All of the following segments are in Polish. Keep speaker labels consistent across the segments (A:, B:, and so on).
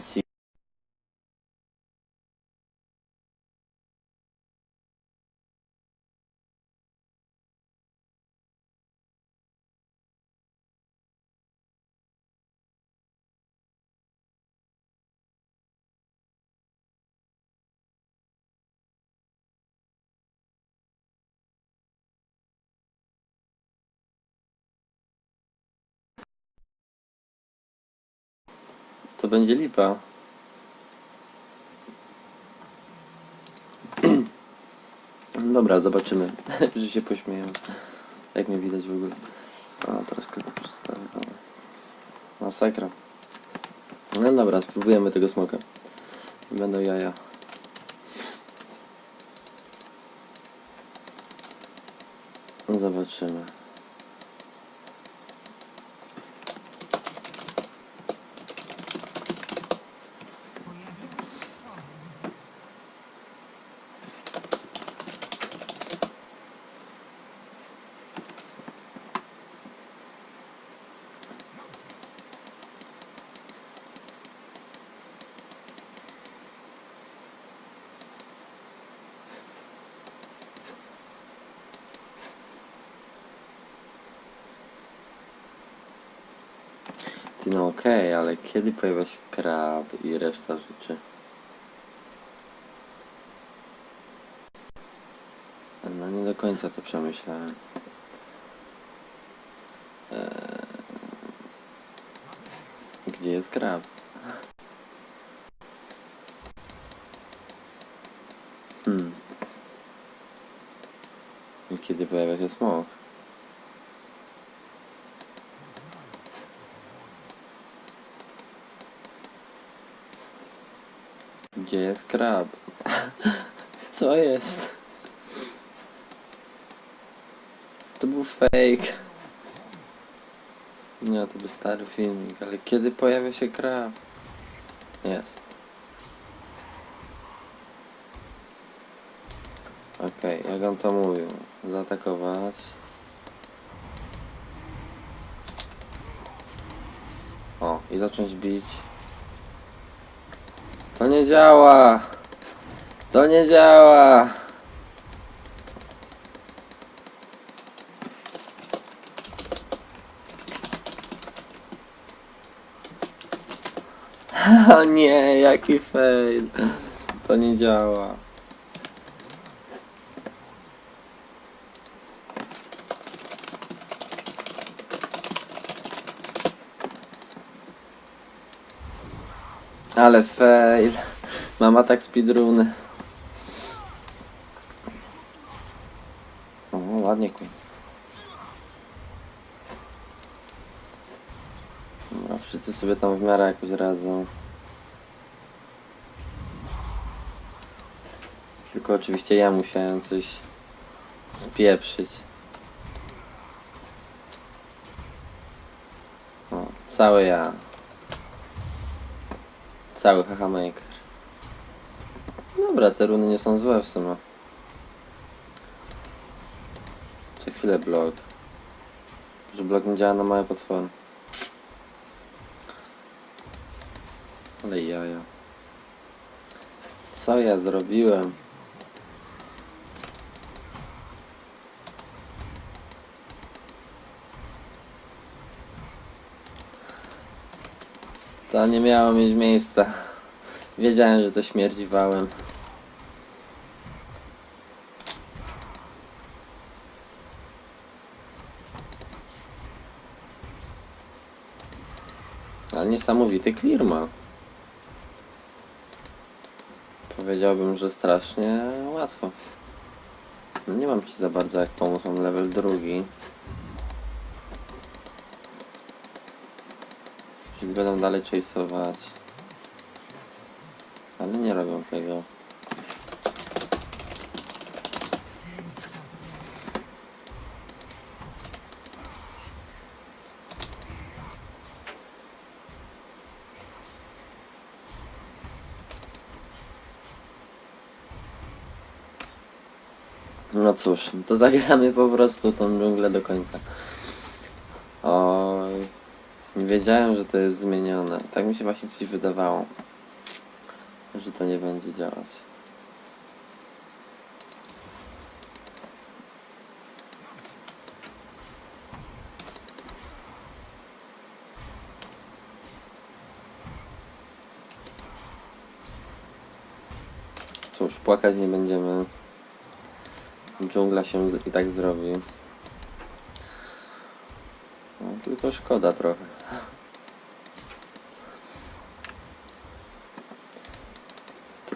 A: всі. To będzie lipa. Dobra, zobaczymy. Że się pośmieją. Jak mnie widać w ogóle. A, troszkę to przestawię. Masakra. No dobra, spróbujemy tego smoka. Będą jaja. Zobaczymy. No okej, ale kiedy pojawia się krab i reszta rzeczy? No nie do końca to przemyślałem. Eee, Gdzie jest krab? Hmm. I kiedy pojawia się smok? Gdzie jest krab? Co jest? To był fake. Nie, to był stary filmik, ale kiedy pojawia się krab? Jest. Okej, jak on to mówił? Zaatakować. O, i zacząć bić. Nie działa! To nie działa! O nie, jaki fail. To nie działa. Ale fail. Mam atak speedruny. O, ładnie kuj. Dobra, wszyscy sobie tam w miarę jakoś radzą. Tylko oczywiście ja musiałem coś spieprzyć. O, cały ja. Cały haha maker. Dobra, te runy nie są złe w sumie. Co chwilę blok. Że blok nie działa na małe potwory. Ale jaja. Co ja zrobiłem? To nie miało mieć miejsca. Wiedziałem, że to śmierdzi wałem. Ale niesamowity clear ma. Powiedziałbym, że strasznie łatwo. No nie mam ci za bardzo jak pomóc, mam level drugi. Czyli będą dalej chase'ować. Ale nie robią tego. No cóż, to zagramy po prostu tą dżunglę do końca. Wiedziałem, że to jest zmienione. Tak mi się właśnie coś wydawało. Że to nie będzie działać. Cóż, płakać nie będziemy. Dżungla się i tak zrobi. No, tylko szkoda trochę.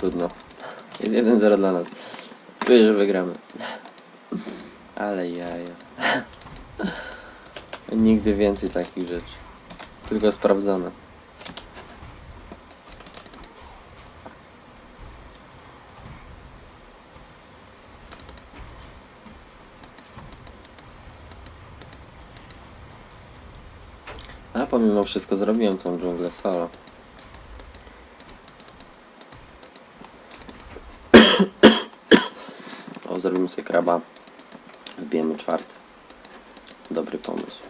A: Trudno. Jest 1-0 dla nas. Czuję, że wygramy. Ale jaja. Nigdy więcej takich rzeczy. Tylko sprawdzone. A pomimo wszystko zrobiłem tą dżunglę solo. Zrobimy sobie kraba. Wbijemy czwarty. Dobry pomysł.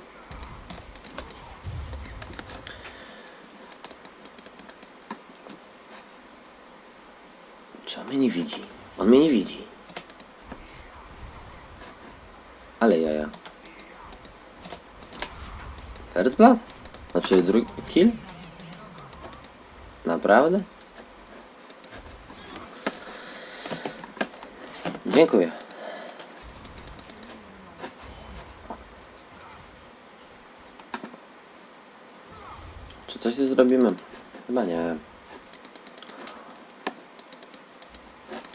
A: Czy on mnie nie widzi? On mnie nie widzi. Ale jaja. First blood? Znaczy drugi kill? Naprawdę? Dziękuję. Czy coś tu zrobimy? Chyba nie.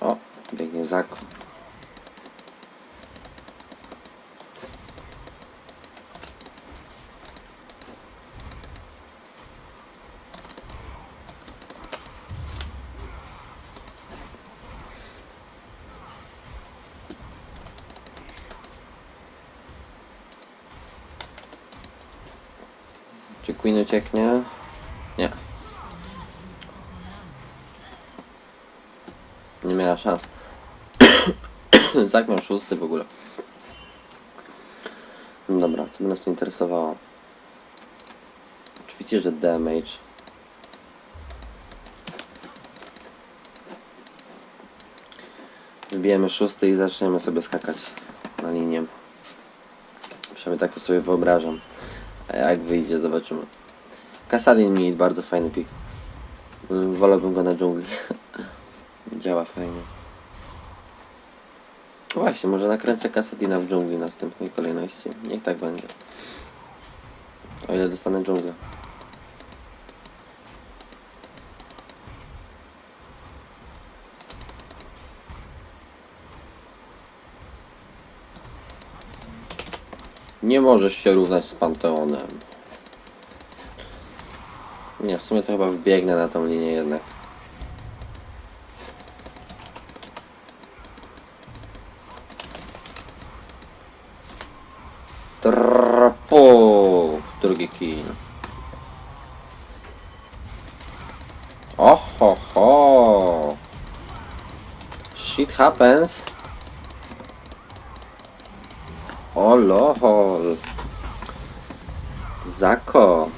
A: O, biegnie Zako. Czy Queen ucieknie? Nie. Nie miała szans. Zak szósty w ogóle. Dobra, co by nas tu interesowało? Oczywiście, że damage. Wybijemy szósty i zaczniemy sobie skakać na linię. Przynajmniej tak to sobie wyobrażam. A jak wyjdzie, zobaczymy. Kasadin mi bardzo fajny pik. Wolałbym go na dżungli. Działa fajnie. Właśnie, może nakręcę Kasadina w dżungli w następnej kolejności. Niech tak będzie. O ile dostanę dżunglę. Nie możesz się równać z Panteonem. Nie, w sumie to chyba wbiegnę na tą linię jednak. Trapo! Drugi kill. Oho ho! Shit happens. O lol. Zako.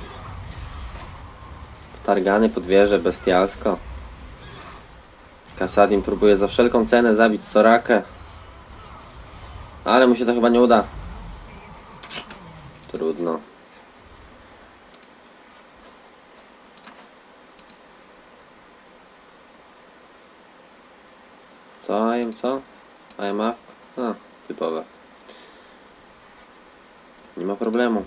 A: Wtargany pod wieżę bestialsko. Kasadin próbuje za wszelką cenę zabić Sorakę. Ale mu się to chyba nie uda. Trudno. Co? I am co? I am up? A, typowe. Nie ma problemu.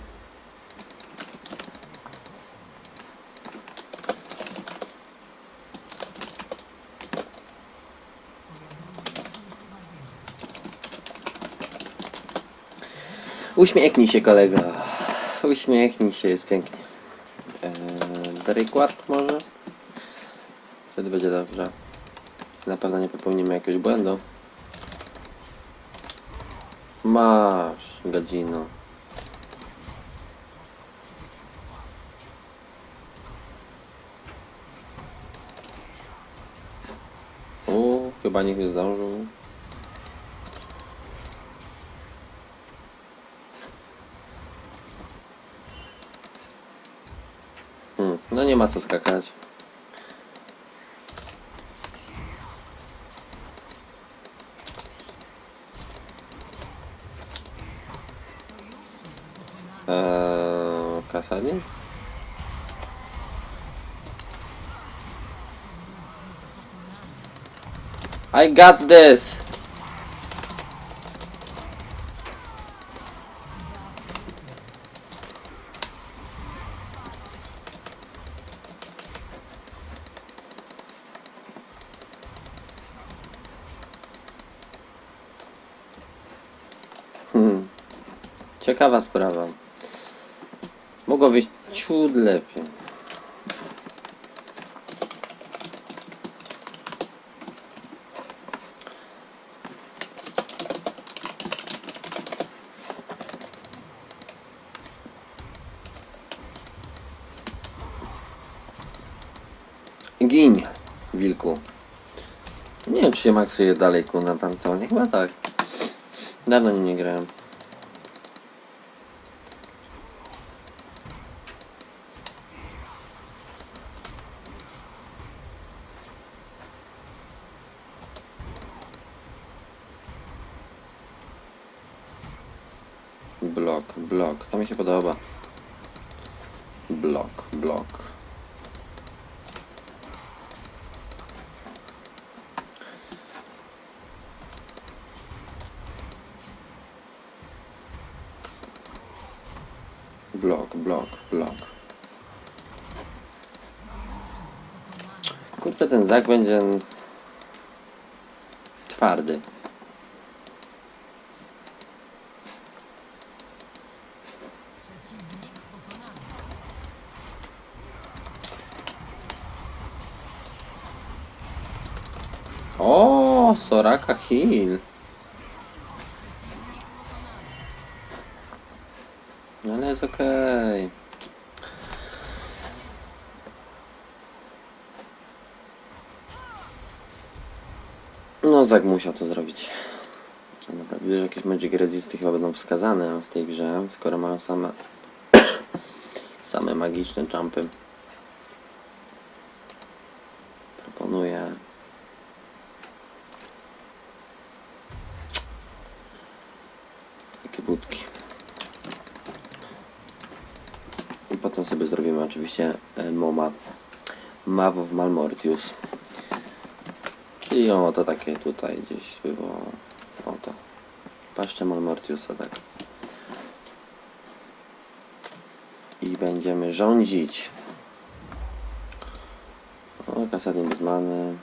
A: Uśmiechnij się kolego. Uśmiechnij się, jest pięknie. Eee, Warp może? Wtedy będzie dobrze. Na pewno nie popełnimy jakiegoś błędu. Masz, gadzino. U, chyba nikt nie zdążył. Nie ma co skakać. Eee, Kasadin? I got this! Hmm. Ciekawa sprawa. Mogło wyjść ciut lepiej. Gin, wilku. Nie wiem, czy się maksuje dalej ku na Panteonie. Chyba tak. Dawno nie grałem. Blok, blok. To się podoba. Blok, blok. Blok, blok, blok. Kurczę, ten zak będzie twardy. O, Soraka Hill. Ale jest okej. No, Zak musiał to zrobić. Dobra, widzę, że jakieś Magic Resisty chyba będą wskazane w tej grze, skoro mają same same magiczne jumpy. Proponuję takie budki. I potem sobie zrobimy oczywiście e, MOMA Maw of Malmortius. Czyli o to takie tutaj gdzieś było. Oto. Paszczę Malmortiusa, tak. I będziemy rządzić. O, kasadin bez many.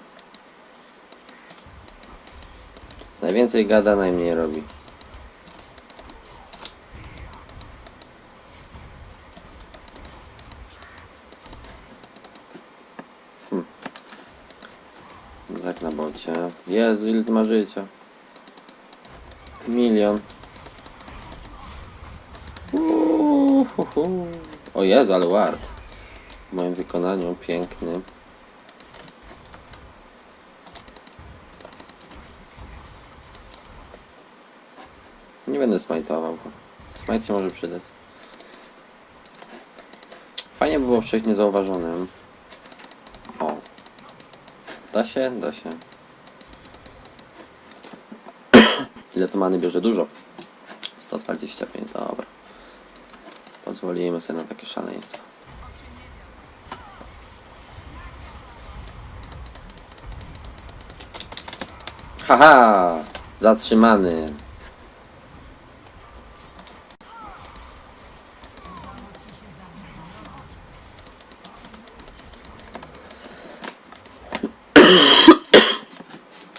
A: Najwięcej gada, najmniej robi. Tak na bocie. Jezu, ile ma? Milion. Uhuhu. O Jezu, ale ward. W moim wykonaniu piękny. Nie będę smajtował go. Smite się może przydać. Fajnie by było przejść niezauważonym. O. Da się? Da się. Ile to many bierze? Dużo. 125, dobra. Pozwolimy sobie na takie szaleństwo. Haha! Zatrzymany.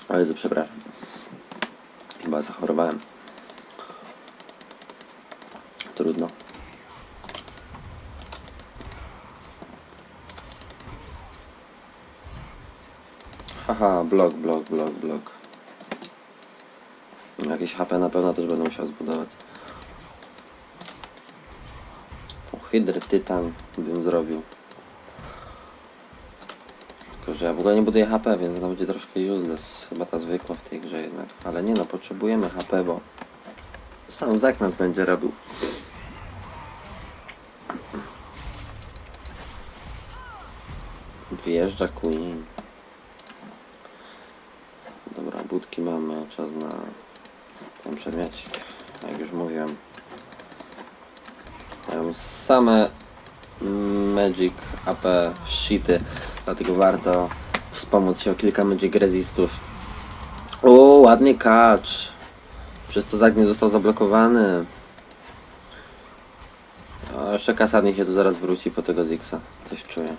A: O Jezu, przepraszam. Chyba zachorowałem. Trudno. Haha, blok, blok. Jakieś HP na pewno też będę musiał zbudować. Tą hydrę tytan bym zrobił. Tylko, że ja w ogóle nie buduję HP, więc ona będzie troszkę useless. Chyba ta zwykła w tej grze jednak. Ale nie no, potrzebujemy HP, bo sam Zak nas będzie robił. Wjeżdża Queen. Budki mamy, czas na ten przedmiocik. Jak już mówiłem. Mają same Magic AP shity, dlatego warto wspomóc się o kilka Magic Resistów. O, ładny catch. Przez co Zag nie został zablokowany. A jeszcze Kasadnik się tu zaraz wróci po tego Zixa. Coś czuję.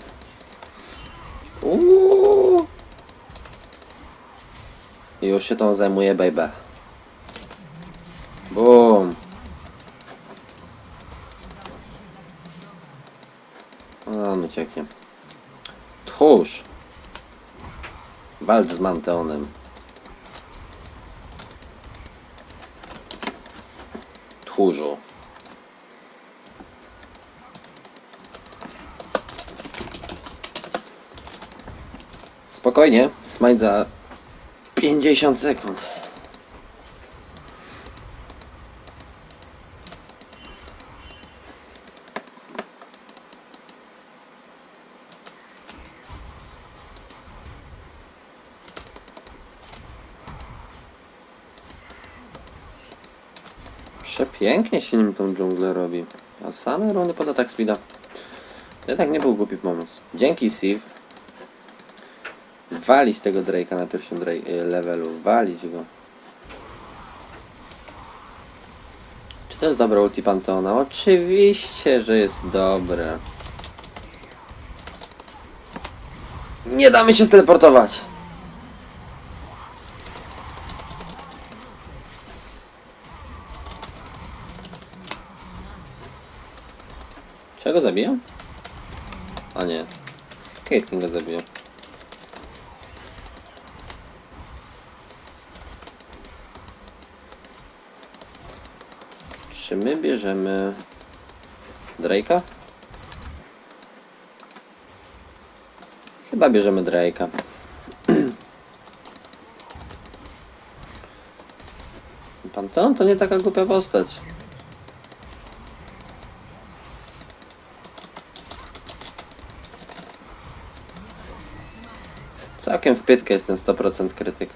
A: Już się tą zajmuje, baby. Boom. A, on ucieknie. Tchórz. Walcz z Manteonem. Tchórzu. Spokojnie, smajt za 50 sekund. Przepięknie się nim tą dżunglę robi. A same runy pod atak speeda. To tak nie był głupi pomysł. Dzięki Siv. Walić tego Drake'a na pierwszym Drake, y, levelu. Walić go. Czy to jest dobre ulti Panteona? Oczywiście, że jest dobre. Nie damy się steleportować! Czego zabiję? A nie. Caitlyn go zabiję. Czy my bierzemy Drake'a? Chyba bierzemy Drake'a. Panteon to nie taka głupia postać. Całkiem w pytkę jest ten 100% krytyk.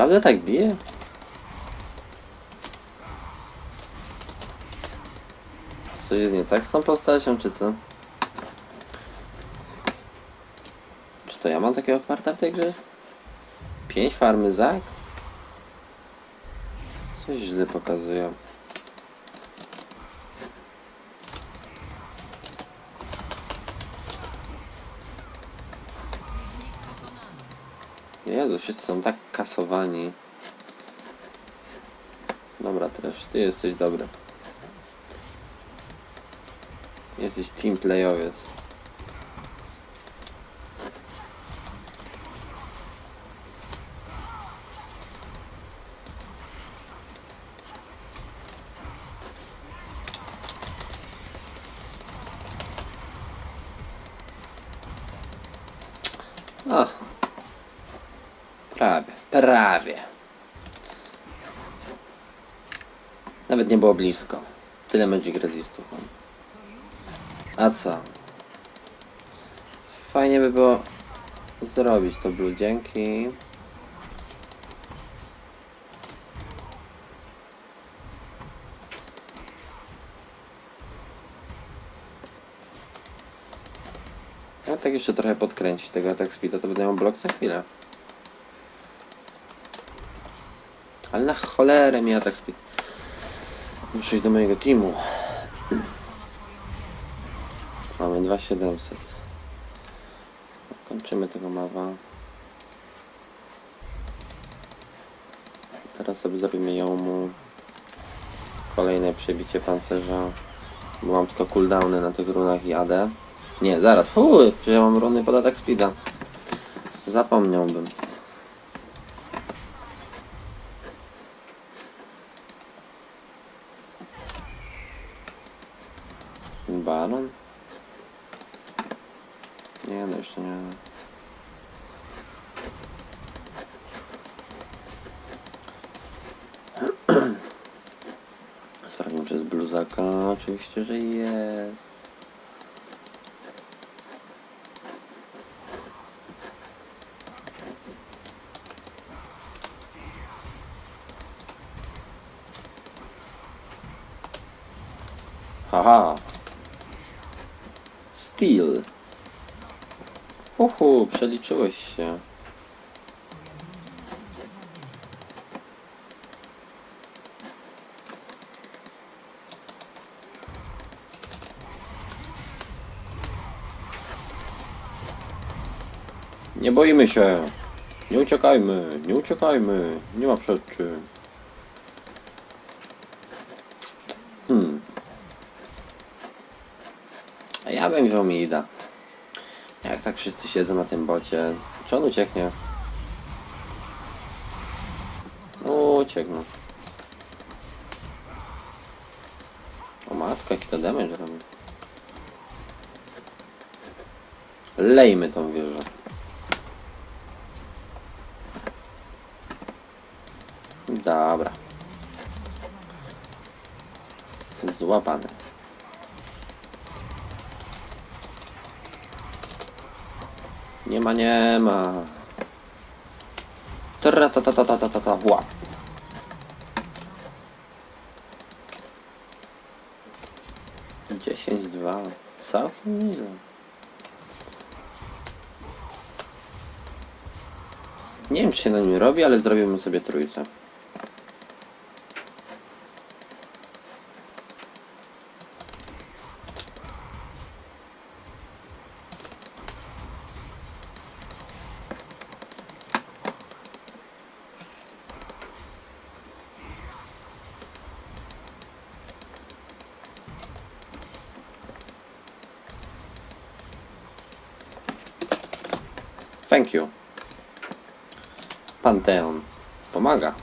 A: Naprawdę tak bije? Coś jest nie tak z tą postacią, czy co? Czy to ja mam takiego farta w tej grze? 5 farmy zak? Coś źle pokazują. Jezu, wszyscy są tak kasowani. Dobra, też ty jesteś dobry. Jesteś team playowiec. A, Prawie, prawie. Nawet nie było blisko. Tyle Magic Resistów mam. A co? Fajnie by było zrobić to blue, dzięki. Ja tak jeszcze trochę podkręcić tego attack speeda, to będę miał blok za chwilę. Na cholerę mi atak speed. Muszę iść do mojego teamu. Mamy 2700. Kończymy tego mawa. Teraz sobie zrobimy jomu. Kolejne przebicie pancerza. Bo mam tylko cooldowny na tych runach i AD. Nie, zaraz. Fuuu, przecież ja mam runy pod atak speeda. Zapomniałbym. Baron? Nie, no jeszcze nie. Sprawdzimy, czy jest bluz luzaka? Oczywiście, że jest. Haha. Steel. Uhu, przeliczyłeś się. Nie boimy się. Nie uciekajmy, nie uciekajmy. Nie ma przed czym. Hmm. A ja bym wziął Mida. Jak tak wszyscy siedzą na tym bocie, czy on ucieknie? No, uciekną. O matko, jaki to damage robi. Lejmy tą wieżę. Dobra. Złapany. Nie ma, nie ma. Tra ta ta ta ta ta ta ta. Dziesięć dwa. Całkiem nieźle. Nie wiem, czy się na nim robi, ale zrobimy sobie trójce. Thank you. Panteon pomaga.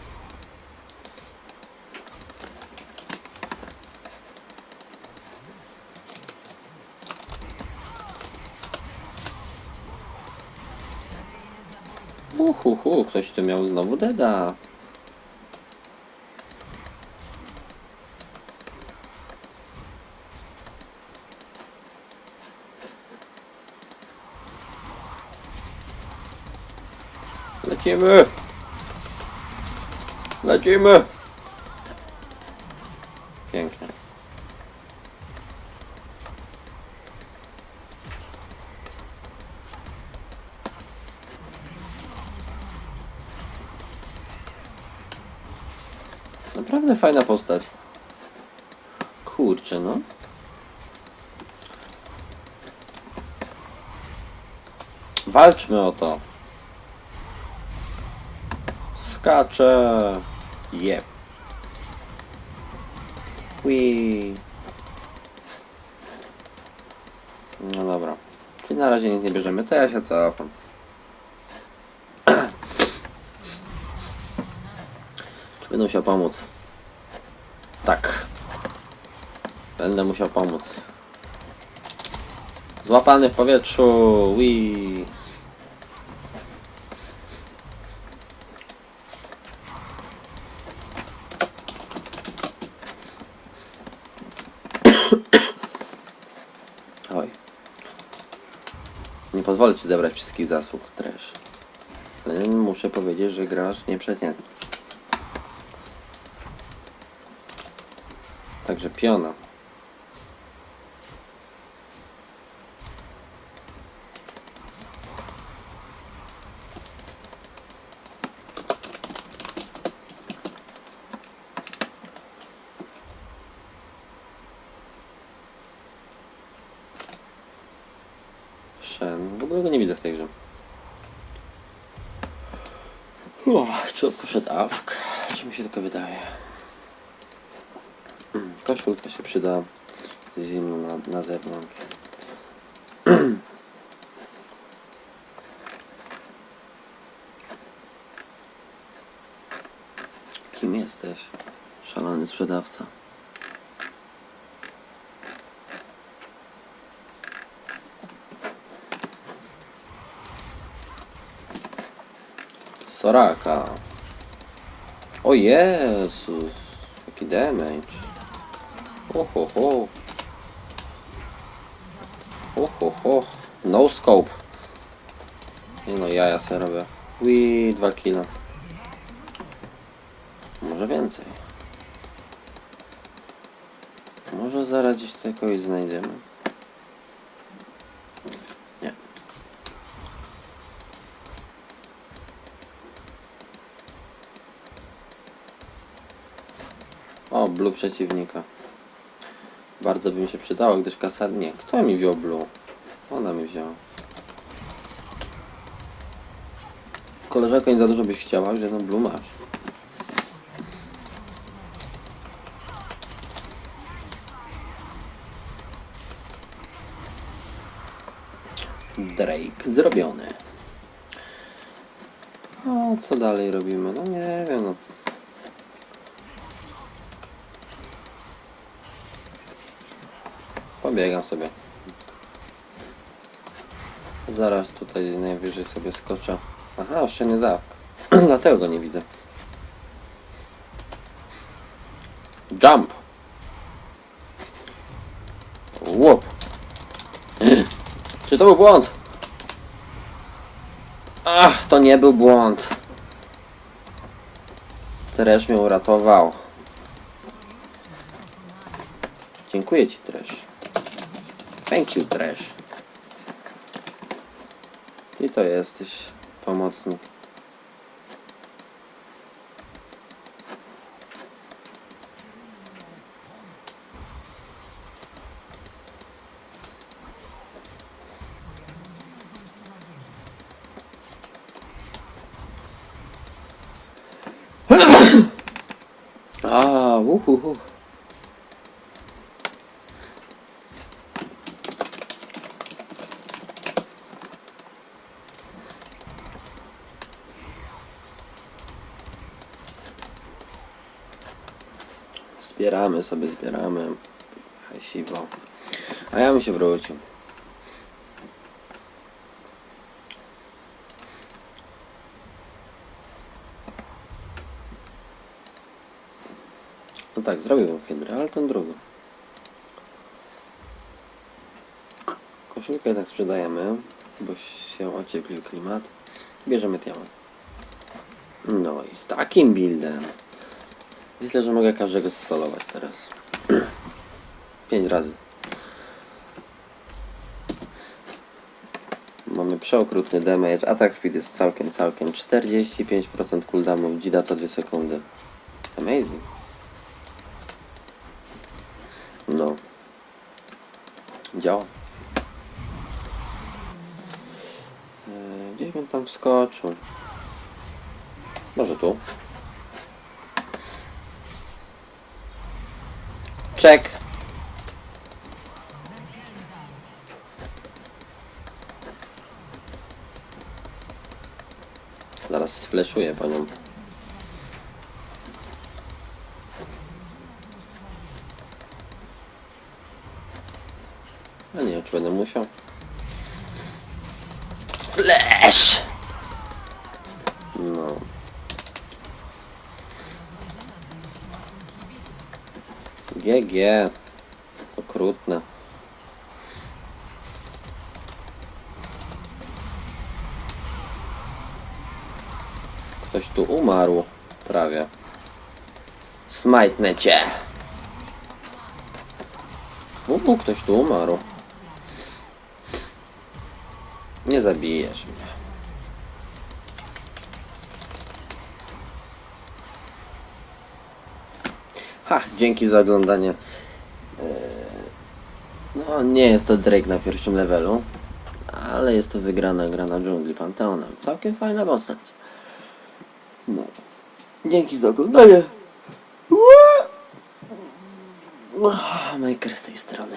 A: Uhuhu, ktoś tu miał znowu deda. Lecimy! Lecimy! Pięknie. Naprawdę fajna postać. Kurczę, no. Walczmy o to. Skacze. Jep. Whee. No dobra. Czyli na razie nic nie bierzemy, to ja się cofam. Czy będę musiał pomóc? Tak. Będę musiał pomóc. Złapany w powietrzu. Wii. Oj. Nie pozwolę ci zebrać wszystkich zasług, trash. Ale muszę powiedzieć, że grasz nieprzeciętnie. Także piona. Shen. W ogóle go nie widzę w tej grze. O, czy poszedł awk? Czy mi się tylko wydaje? Mm, Koszulka się przyda. Zimno na, na zewnątrz. Kim jesteś? Szalony sprzedawca. Soraka. O Jezus, jaki damage. Ho, ho, ho. Ho. No scope. Nie no, jaja sobie robię. Ui, 2 kilo. Może więcej. Może zaraz gdzieś tutaj kogoś znajdziemy. Nie. O, blue przeciwnika. Bardzo by mi się przydało, gdyż kasa... Nie, kto mi wziął blue? Ona mi wzięła. Koleżanko, nie za dużo byś chciała, że no blue masz. Drake zrobiony. O, co dalej robimy? No nie wiem, no. Pobiegam sobie. Zaraz tutaj najwyżej sobie skoczę. Aha, oszczędny zawk. Dlatego go nie widzę. Jump! Łup! Czy to był błąd? Ach, to nie był błąd. Tresz mnie uratował. Dziękuję ci, Trash. Thank you, Trash. Ty to jesteś pomocnik. A, uhuhu. Zbieramy sobie, zbieramy. Hajsiwo. A ja bym się wrócił. No tak, zrobiłbym hydrę, ale tą drugą. Koszulkę jednak sprzedajemy, bo się ocieplił klimat. Bierzemy diament. No i z takim buildem. Myślę, że mogę każdego solować teraz. Pięć razy. Mamy przeokrutny damage, attack speed jest całkiem, całkiem 45% cooldownu, dzida co 2 sekundy. Amazing. No. Działa. Eee, Gdzieś bym tam wskoczył. Może tu. Check. Zaraz sfleszuję panią. A nie, czy będę musiał? Flash! No. GG. Okrutne. Ktoś tu umarł. Prawie. Smajtnę cię. Uuu, ktoś tu umarł. Nie zabijesz mnie. Dzięki za oglądanie. Eee, No, nie jest to Drake na pierwszym levelu, ale jest to wygrana gra na dżungli Panteonem. Całkiem fajna postać. No. Dzięki za oglądanie. Maker z tej strony.